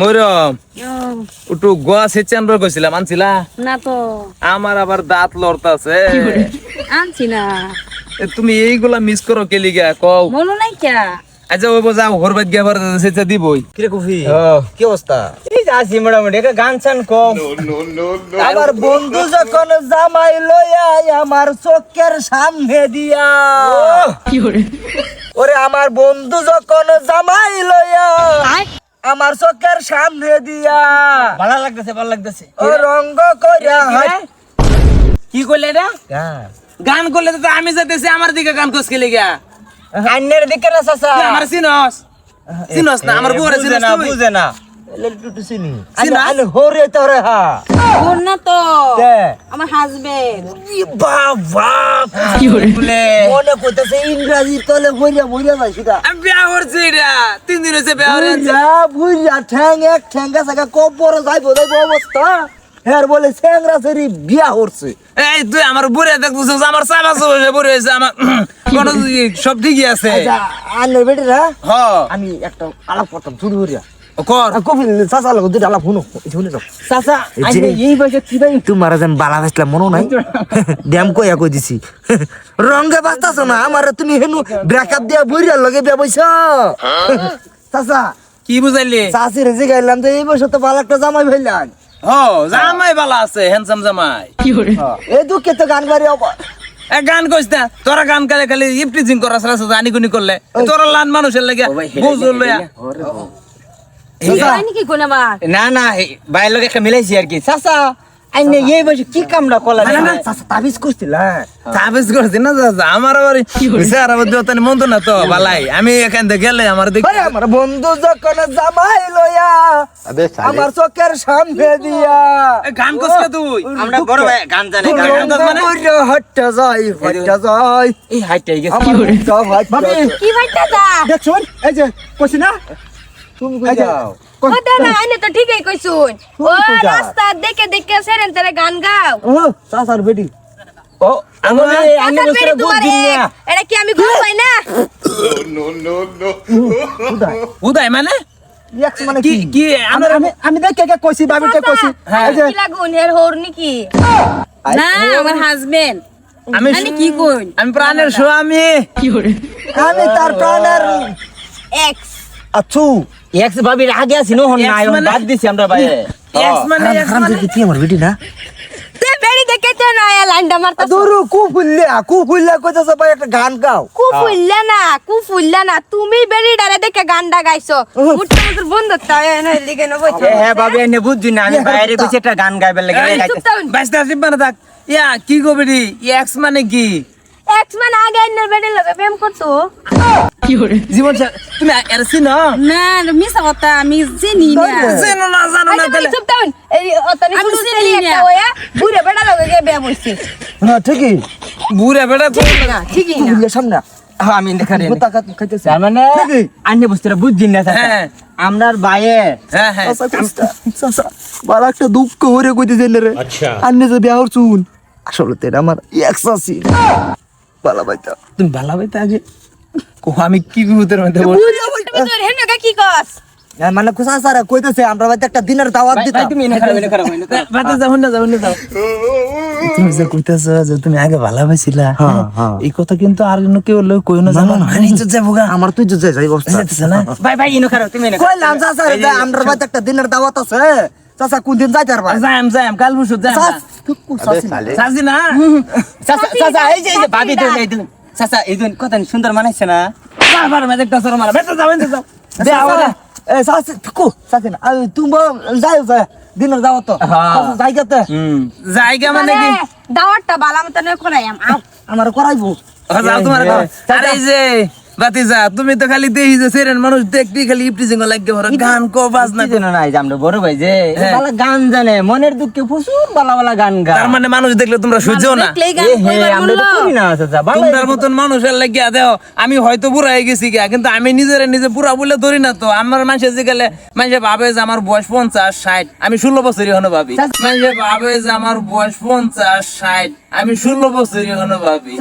ময়ূরম একটু গোয়া সেচান কইছিলাম আনছিলা? না তো। আমার আবার দাঁত লড়তাছে। আনছি না তুমি এইগুলা মিস করো কেলি গা কও। মনে নাই কে? আচ্ছা ওই আবার সেচা দিবই। কিরে কফি। কি অবস্থা? এই যে আছি মোটামুটি একটা গান চান কম আমার বন্ধু যখন জামাই লইয়া আমার চোখের সামনে দিয়া। কি ওরে আমার বন্ধু যখন জামাই লইয়া আমার চোখের সামনে দিয়া। ভালো লাগতেছে ভালো লাগতেছে। ও রঙ্গ কইরা কি করলে এটা? গান। করলে তো আমি যাইতেছি আমার দিকে গান কস খেলে গিয়া আন্নের দিকে না চাচা। আমার চিনস? চিনস না? আমার বউরে সিনস চিনস না? বুঝে না। চিনি। আরে হরে তোরে হা। না তো। কে আমার হাজবেন্ড বাবা বলে মনে করতেছে ইংরাজি তলে বইরা বইরা যাইছি গা আমি বিয়া করছি এটা। তিন দিন হয়েছে বিয়া করে বুইরা বুইরা ঠ্যাং এক ঠ্যাঙ্গা সাকা কবর যাইবো যাইবো অবস্থা। হ্যাঁ বলে স্যাংরা সেরি বিয়া করছে। এই তুই আমার বুড়ে দেখছিস আমার চাবা চলে বুড়ে হয়েছে আমার সব ঠিকই আছে। আচ্ছা আন্নের বেটিরা হ। আমি একটা আলাপ করতাম শুরু করিয়া। যে- রঙ্গে বাস্তাছ না আমার তুমি হেনু ব্রেকআপ দিয়া বইরিয়ার লগে বিয়া বইছ। চাচা কি বুঝাইলি? চাষি রেজি গাইলাম তো এই বছর তো ভালো একটা জামাই ভাইলাম। হ জামাই বালা আছে হ্যান্ডসাম জামাই। এই দুঃখে তো গান গাড়ি এ গান কইস না তোরা গান কালে খালি ইফটিজিং করাস রাস্তা জানি গুনি করলে। তোরা লান মানুষের লাগে বুঝল আমার না না বাইরের লগে একটা মিলাইছি আর কি। চাচা। আইনে এই বয়সে কি কামটা করলা না, না, চাচা তাবিজ করছিল তাবিজ করছি না দাদা আমার আবার স্যার আবার দিওতানি মন্দ না তো বালাই। আমি এখান থেকে গেলে আমার দেখ আরে আমার বন্ধু যখন জামাই লইয়া আমার চোখের সামনে দিয়া গান না তুই? আমরা বড় ভাই গান জানে গান গান মানে? হট্টা যাই হট্টা যাই। এই হাইটাই গেছে। হট্টা যায়। কি ভাইটা দা দেখছুন এই যে কইছি না? তুমি কই যাও? ও দা না আইনে তো ঠিকই কইছুন। ও রাস্তা দেখে দেখে সেরেন তারে গান গাও। ও চাচার বেটি। ও আমার আসার বছরে বুঝ দিন না। এটা কি আমি ঘর পাই না? উদয় মানে? এক্স মানে কি কি? কি আমি আমি আমি দেখে কে কইছি বাবিটা কইছি। হ্যাঁ। এই যে কি লাগুন হের হোর নাকি? না আমার হাজবেন্ড আমি মানে কি কইন? আমি প্রাণের স্বামী। আমি তার প্রাণের এক্স আছু এক্স ভাবির আগে আছি নো হন Ex মানে? বাদ দিছি আমরা ভাই এক্স মানে এক্স মানে তুই আমার বেটি না? তে বেরি দেখে তো না আয়া লাইনটা মারতা দূরু কু ফুললে কু ফুললে কইতাছ ভাই একটা গান গাও। কু ফুললা না কু ফুললা না তুমি বেরি ডারে দেখে গানটা গাইছো। উঠতে তোর বন্ধু তাই না লিগে ন বইছো হ্যাঁ ভাবি আইনে বুঝছি না আমি বাইরে কইছি একটা গান গাইবার লাগে আসিব মানে থাক। ইয়া কি কবিরি এক্স মানে কি? এক্স মানে আগে আইনের বেরি লগে প্রেম করতো জীবন সা- তুমি এর চিনো? না মিছা কথা আমি চিনি না। চিনো না জানো না তাহলে চুপ থাকুন। এই অতনি আমি চিনি একটা হইয়া বুড়ে বেড়া লগে গিয়ে বিয়া বইছি না ঠিকই। বুড়া বেটা তো না ঠিকই না। ফুললে সামনে। হ্যাঁ, আমি দেখা রে খাইতেছে। তার মানে বুঝছি না। হ্যাঁ। আমরার বাইয়ে হ্যাঁ হ্যাঁ। কইতা বালা একটা দুঃখ হরে কইতেছে রে। আচ্ছা। আন্নে যে বিয়া হরছুন আসলে আমার এক্স আছে বালা বাইতা। তুমি ভালো হইতে আগে? কো আমি কি বিপদের মধ্যে তোর কি কস? মানে কুসা সারা কইতেছে আমরা বাইতে একটা দিনের দাওয়াত ভাই, তুমি এনে খারাপ এনে খারাপ এনে যাও না যাও না যাও। তুমি যে কইতাছ যে তুমি আগে ভালোবাসিলা হ্যাঁ, হ্যাঁ। এই কথা কিন্তু আর অন্য কেউ লোক কই না জানো না। হানি যাব গা। আমার তুই যে যাই অবস্থা না? ভাই ভাই এনে খারাপ তুমি খারাপ। কইলাম চাচা আমরা বাইতে একটা দিনের দাওয়াত আছে। চাচা কোন দিন যাইতে পারবা? যাইম যাইম কাল বসু যাইম সাজি না। চাচা চাচা এই যে ভাবি দুন এই দুন চাচা এই দুন কত সুন্দর মানাইছে না? বারবার মে দেখতা সর মারা। বেটা যাও না যাও। দে চাচা, আওয়া এ চাচা কো চাচা না আরে তুমি যাই যাই দিনের দাওয়াত। তো হ্যাঁ। চাচা হুম। জায়গা মানে কি? দাওয়াতটা বালা মতো নয় করাইয়াম। আও। আমার করাইবো। ও যাও তোমার আরে এই যে বাতিজা তুমি তো খালি দেহি যে সেরেন মানুষ দেখবি খালি ইপটিজিং লাগে ভরে গান কো বাজনা কি। যেন নাই বড় ভাই যে হ্যাঁ। বালা গান জানে মনের দুঃখে প্রচুর বালা বালা গান গা তার মানে মানুষ দেখলে তোমরা সহ্য না। আমরা তো করি মতন মানুষের লাগিয়া দেও আমি হয়তো বুড়া হয়ে গেছি গা কিন্তু আমি নিজের নিজে বুড়া বলে ধরি না তো। আমার মানুষে যে গেলে মানুষে ভাবে যে আমার বয়স পঞ্চাশ ষাট আমি ষোলো বছরই হনো ভাবি। মানুষে ভাবে যে আমার বয়স পঞ্চাশ ষাট আমি ষোলো বছরই হনো ভাবি।